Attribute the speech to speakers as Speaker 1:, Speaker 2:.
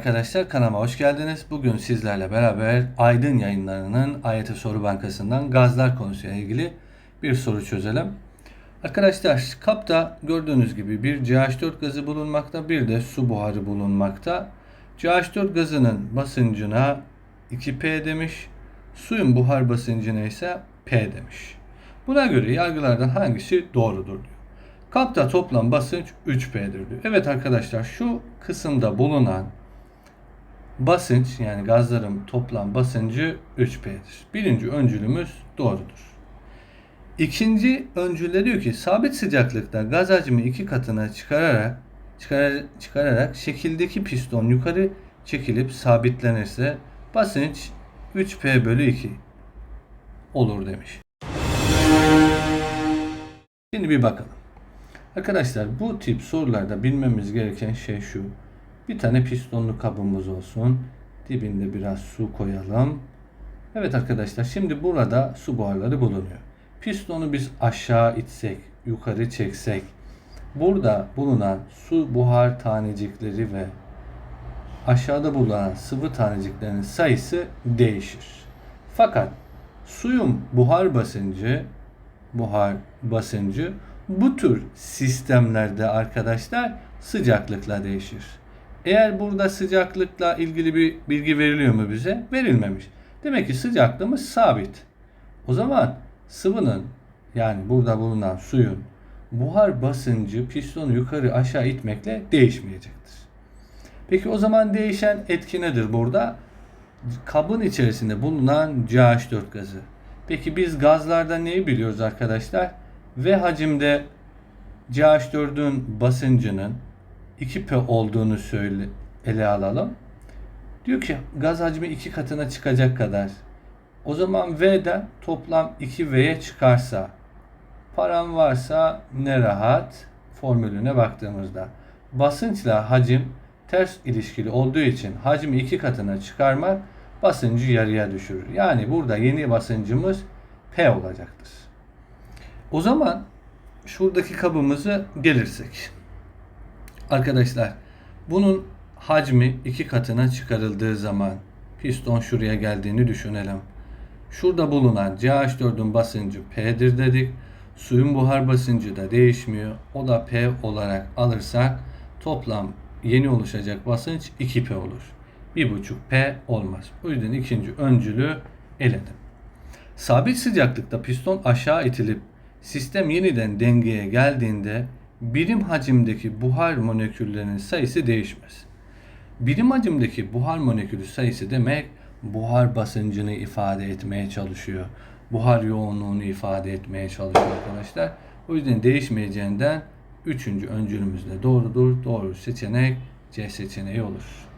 Speaker 1: arkadaşlar kanalıma hoş geldiniz. Bugün sizlerle beraber Aydın yayınlarının AYT Soru Bankası'ndan gazlar konusuyla ilgili bir soru çözelim. Arkadaşlar kapta gördüğünüz gibi bir CH4 gazı bulunmakta bir de su buharı bulunmakta. CH4 gazının basıncına 2P demiş. Suyun buhar basıncına ise P demiş. Buna göre yargılardan hangisi doğrudur diyor. Kapta toplam basınç 3P'dir diyor. Evet arkadaşlar şu kısımda bulunan basınç yani gazların toplam basıncı 3P'dir. Birinci öncülümüz doğrudur. İkinci öncülde diyor ki sabit sıcaklıkta gaz hacmi iki katına çıkararak çıkar, çıkararak şekildeki piston yukarı çekilip sabitlenirse basınç 3P bölü 2 olur demiş. Şimdi bir bakalım. Arkadaşlar bu tip sorularda bilmemiz gereken şey şu. Bir tane pistonlu kabımız olsun. Dibinde biraz su koyalım. Evet arkadaşlar şimdi burada su buharları bulunuyor. Pistonu biz aşağı itsek, yukarı çeksek burada bulunan su buhar tanecikleri ve aşağıda bulunan sıvı taneciklerin sayısı değişir. Fakat suyun buhar basıncı buhar basıncı bu tür sistemlerde arkadaşlar sıcaklıkla değişir. Eğer burada sıcaklıkla ilgili bir bilgi veriliyor mu bize? Verilmemiş. Demek ki sıcaklığımız sabit. O zaman sıvının yani burada bulunan suyun buhar basıncı pistonu yukarı aşağı itmekle değişmeyecektir. Peki o zaman değişen etki nedir burada? Kabın içerisinde bulunan CH4 gazı. Peki biz gazlarda neyi biliyoruz arkadaşlar? V hacimde CH4'ün basıncının 2P olduğunu söyle ele alalım. Diyor ki gaz hacmi iki katına çıkacak kadar. O zaman V'den toplam 2V'ye çıkarsa param varsa ne rahat formülüne baktığımızda basınçla hacim ters ilişkili olduğu için hacmi iki katına çıkarmak basıncı yarıya düşürür. Yani burada yeni basıncımız P olacaktır. O zaman şuradaki kabımızı gelirsek. Arkadaşlar bunun hacmi iki katına çıkarıldığı zaman piston şuraya geldiğini düşünelim. Şurada bulunan CH4'ün basıncı P'dir dedik. Suyun buhar basıncı da değişmiyor. O da P olarak alırsak toplam yeni oluşacak basınç 2P olur. 1,5 P olmaz. O yüzden ikinci öncülü eledim. Sabit sıcaklıkta piston aşağı itilip sistem yeniden dengeye geldiğinde birim hacimdeki buhar moleküllerinin sayısı değişmez. Birim hacimdeki buhar molekülü sayısı demek buhar basıncını ifade etmeye çalışıyor. Buhar yoğunluğunu ifade etmeye çalışıyor arkadaşlar. O yüzden değişmeyeceğinden üçüncü öncülümüz de doğrudur. Doğru seçenek C seçeneği olur.